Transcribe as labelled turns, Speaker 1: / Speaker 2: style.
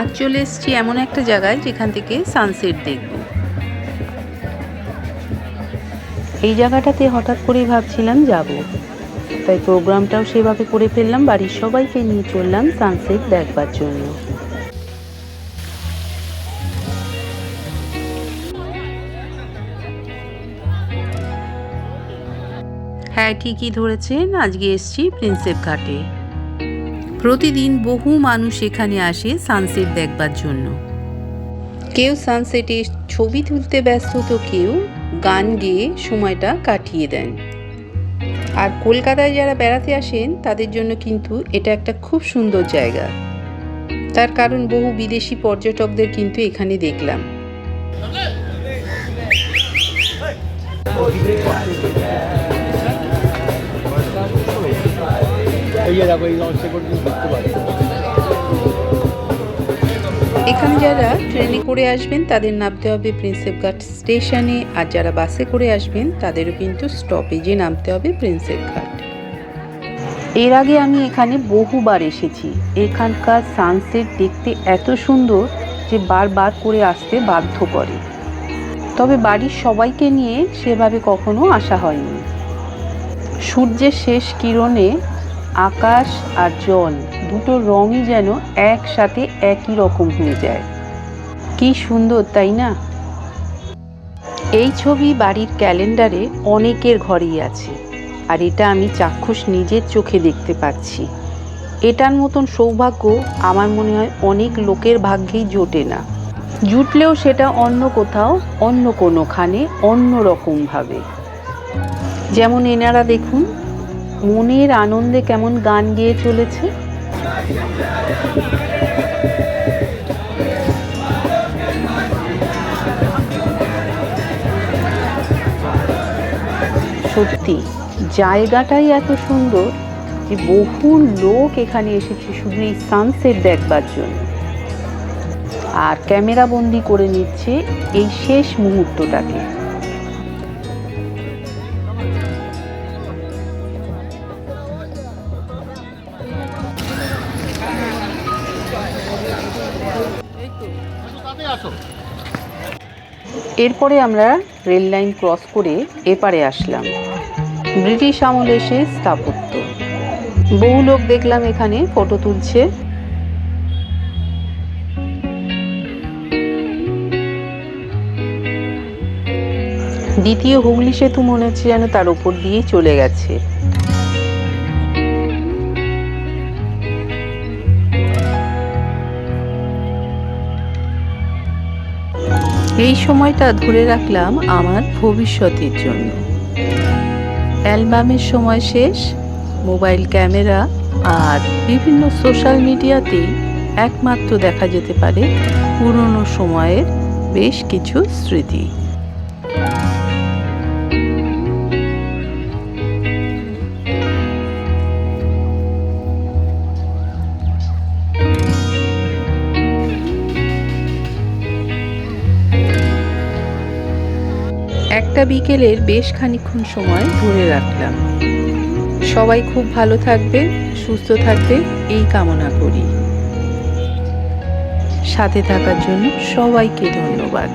Speaker 1: আজ চলে এসেছি এমন একটা জায়গায় যেখান থেকে সানসেট দেখব। এই জায়গাটাতে হঠাৎ করেই ভাবছিলাম যাব। তাই প্রোগ্রামটাও সেভাবে করে ফেললাম বাড়ির সবাইকে নিয়ে চললাম সানসেট দেখবার জন্য। হ্যাঁ ঠিকই ধরেছেন আজকে এসছি প্রিন্সেপ ঘাটে। প্রতিদিন বহু মানুষ এখানে আসে সানসেট দেখবার জন্য। কেউ সানসেটে ছবি তুলতে ব্যস্ত, তো কেউ গান গেয়ে সময়টা কাটিয়ে দেন। আর কলকাতায় যারা বেড়াতে আসেন, তাদের জন্য কিন্তু এটা একটা খুব সুন্দর জায়গা। তার কারণ বহু বিদেশি পর্যটকদের কিন্তু এখানে দেখলাম। এখানে যারা ট্রেনে করে আসবেন, তাদের নামতে হবে প্রিন্সেপ ঘাট স্টেশনে আর যারা বাসে করে আসবেন, তাদেরও কিন্তু স্টপেজে নামতে হবে প্রিন্সেপ ঘাট এর আগে আমি এখানে বহুবার এসেছি। এখানকার সানসেট দেখতে এত সুন্দর যে বারবার করে আসতে বাধ্য করে। তবে বাড়ির সবাইকে নিয়ে সেভাবে কখনো আসা হয়নি। সূর্যের শেষ কিরণে আকাশ আর জল দুটো রঙই যেন একসাথে একই রকম হয়ে যায়। কি সুন্দর, তাই না? এই ছবি বাড়ির ক্যালেন্ডারে অনেকের ঘরেই আছে, আর এটা আমি চাক্ষুষ নিজের চোখে দেখতে পাচ্ছি। এটার মতন সৌভাগ্য আমার মনে হয় অনেক লোকের ভাগ্যেই জোটে না। জুটলেও সেটা অন্য কোথাও, অন্য কোনোখানে, অন্য রকমভাবে যেমন এনারা দেখুন মনের আনন্দে কেমন গান গেয়ে চলেছে? সত্যি, জায়গাটাই এত সুন্দর যে বহু লোক এখানে এসেছে শুধু এই সানসেট দেখবার জন্য। আর ক্যামেরা বন্দি করে নিচ্ছে এই শেষ মুহূর্তটাকে। এরপরে আমরা রেল লাইন ক্রস করে এপারে আসলাম। ব্রিটিশ আমলে সে স্থাপত্য। বহু লোক দেখলাম এখানে ফটো তুলছে। দ্বিতীয় হুগলি সেতু মনে হচ্ছে যেন তার উপর দিয়েই চলে গেছে। এই সময়টা ধরে রাখলাম আমার ভবিষ্যতের জন্য। অ্যালবামের সময় শেষ, মোবাইল ক্যামেরা আর বিভিন্ন সোশ্যাল মিডিয়াতেই একমাত্র দেখা যেতে পারে পুরনো সময়ের বেশ কিছু স্মৃতি। একটা বিকেলের বেশ খানিক্ষণ সময় ধরে রাখলাম। সবাই খুব ভালো থাকবে, সুস্থ থাকবে, এই কামনা করি। সাথে থাকার জন্য সবাইকে ধন্যবাদ।